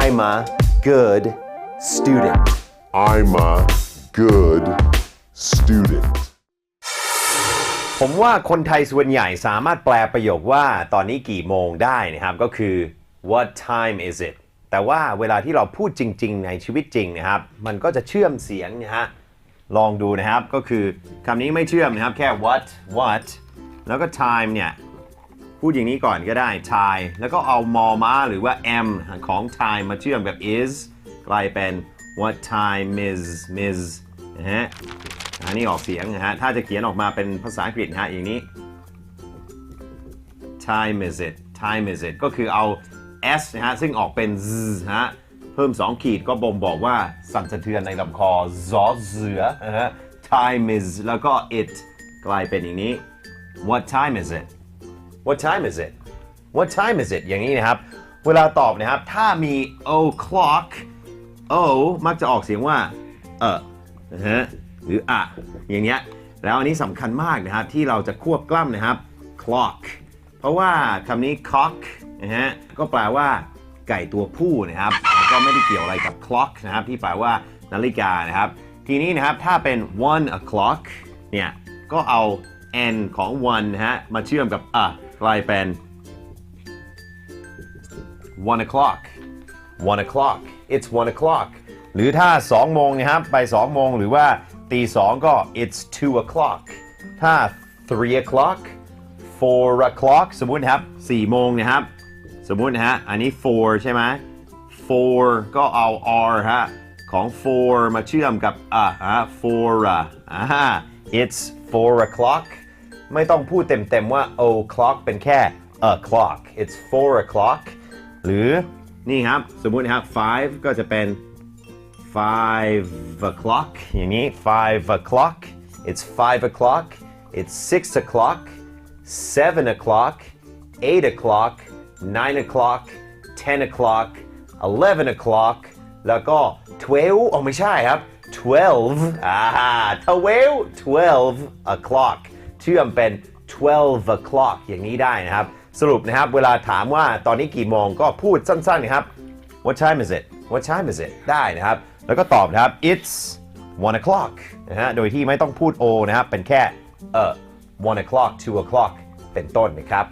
a good student I'm a good student. ผมว่าคนไทยส่วนใหญ่สามารถแปลประโยคว่าตอนนี้กี่โมงได้นะครับ ก็คือ what time is it แต่ว่าเวลาที่เราพูดจริง ๆ ในชีวิตจริงนะครับ มันก็จะเชื่อมเสียงนะฮะลองดูนะครับก็คือคำนี้ไม่เชื่อมนะครับ แค่ what what แล้วก็ time เนี่ย พูดอย่างนี้ก่อนก็ได้ time แล้วก็เอามอมาหรือว่า m ของ time มาเชื่อมกับ is กลายเป็น what time is is นะฮะอันนี้ออกเสียงนะฮะ ถ้าจะเขียนออกมาเป็นภาษาอังกฤษนะฮะอย่างนี้ time is it time is it ก็คือเอา s นะฮะ ซึ่งออกเป็น z นะฮะ เพิ่ม 2 ขีดก็บ่งบอกว่าสั่นสะเทือนในลำคอซอเสือนะฮะ time is แล้วก็ it กลายเป็นอย่างนี้ what time is it what time is it what time is it อย่างนี้นะครับ เวลาตอบนะครับ ถ้ามี o'clock o มักจะออกเสียงว่า เออฮะหรืออะอย่างเงี้ย แล้วอันนี้สำคัญมากนะครับ ที่เราจะควบกล้ำนะครับ clock เพราะว่าคำนี้ cock นะฮะ ก็แปลว่าไก่ตัวผู้นะครับก็ไม่ได้เกี่ยวอะไรกับ clock นะครับที่แปลว่านาฬิกานะครับ ทีนี้นะครับถ้าเป็น one o'clock เนี่ย ก็เอา n ของ one นะฮะ มาเชื่อมกับอะกลายเป็น one o'clock one o'clock it's one o'clock หรือถ้า2โมงนะครับไป2โมงหรือว่าตี2ก็ it's two o'clock ถ้า three o'clock four o'clock สมมุตินะครับ4โมงนะครับ สมมุตินะฮะอันนี้ four ใช่ไหม four ก็เอา r ฮะของ four มาเชื่อมกับอะฮะ four อะอ่า it's four o'clock ไม่ต้องพูดเต็มๆว่า o'clock เป็นแค่ a clock it's four o'clock หรือนี่ครับ สมมุติครับ five ก็จะเป็น five o'clock อย่างนี้ five o'clock it's five o'clock it's six o'clock seven o'clock eight o'clock nine o'clock ten o'clock eleven o'clock แล้วก็ twelve อ๋อไม่ใช่ครับ twelve อ่า twelve twelve o'clock เชื่อมเป็น twelve o'clock อย่างนี้ได้นะครับ สรุปนะครับ เวลาถามว่าตอนนี้กี่โมงก็พูดสั้นๆนะครับ What time is it What time is it ได้นะครับ แล้วก็ตอบนะครับ It's one o'clock นะฮะ โดยที่ไม่ต้องพูด o นะครับ เป็นแค่เออ one o'clock two o'clock เป็นต้นนะครับ